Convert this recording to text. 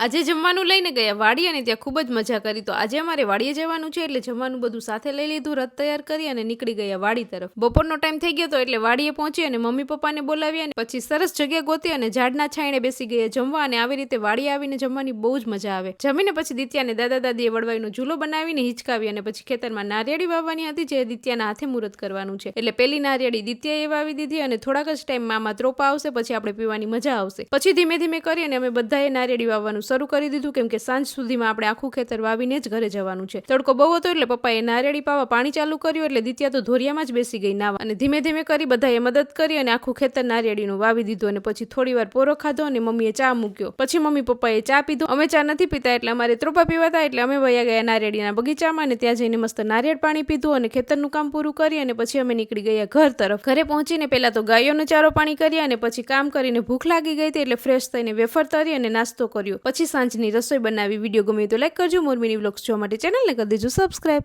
આજે જમવાનું લઈને ગયા વાડી અને ત્યાં ખૂબ જ મજા કરી. તો આજે અમારે વાડીએ જવાનું છે એટલે જમવાનું બધું સાથે લઈ લીધું, રથ તૈયાર કરી અને નીકળી ગયા વાડી તરફ. બપોરનો ટાઈમ થઈ ગયો તો એટલે વાડીએ પહોંચી અને મમ્મી પપ્પાને બોલાવી અને પછી સરસ જગ્યા ગોતી અને ઝાડના છાંયણે બેસી ગયા. જમવા અને આવી રીતે વાડીએ આવીને જમવાની બહુ જ મજા આવે. જમીને પછી દિત્યાને દાદા દાદીએ વડવાઈનો ઝૂલો બનાવીને હિંચકાવી અને પછી ખેતરમાં નારિયેળી વાવવાની હતી જે દિત્યાના હાથે મુહૂર્ત કરવાનું છે. એટલે પેલી નારિયેળી દિત્યાએ વાવી દીધી અને થોડાક જ ટાઈમમાં આમાં ત્રોપા આવશે, પછી આપણે પીવાની મજા આવશે. પછી ધીમે ધીમે કરી અને અમે બધાએ નારિયેળી વાવવાનું શરૂ કરી દીધું, કેમ કે સાંજ સુધીમાં આપણે આખું ખેતર વાવીને જ ઘરે જવાનું છે. તડકો બહુ હતો એટલે પપ્પાએ નારિયેળી પાવા પાણી ચાલુ કર્યું એટલે દિત્યા તો ધોરિયામાં જ બેસી ગઈ નાવા. અને ધીમે ધીમે કરી બધાએ મદદ કરી અને આખું ખેતર નારિયેળીનું વાવી દીધું અને પછી થોડી વાર પોરો ખાધો અને મમ્મીએ ચા મૂક્યો. પછી મમ્મી પપ્પાએ ચા પીધો. અમે ચા નથી પીતા એટલે અમારે ત્રોપા પીવાતા એટલે અમે વયા ગયા નારિયેળીના બગીચામાં અને ત્યાં જઈને મસ્ત નારિયેળ પાણી પીધું અને ખેતરનું કામ પૂરું કરી અને પછી અમે નીકળી ગયા ઘર તરફ. ઘરે પહોંચીને પહેલા તો ગાયોનો ચારો પાણી કર્યા અને પછી કામ કરીને ભૂખ લાગી ગઈ હતી એટલે ફ્રેશ થઈને વેફર તરી અને નાસ્તો કર્યો. પછી સાંજની રસોઈ બનાવી વીડિયો ગમે તો લાઈક કરજો. મોરમીની વ્લોગ્સ જોવા માટે ચેનલને કરી દેજો. સબસ્ક્રાઈબ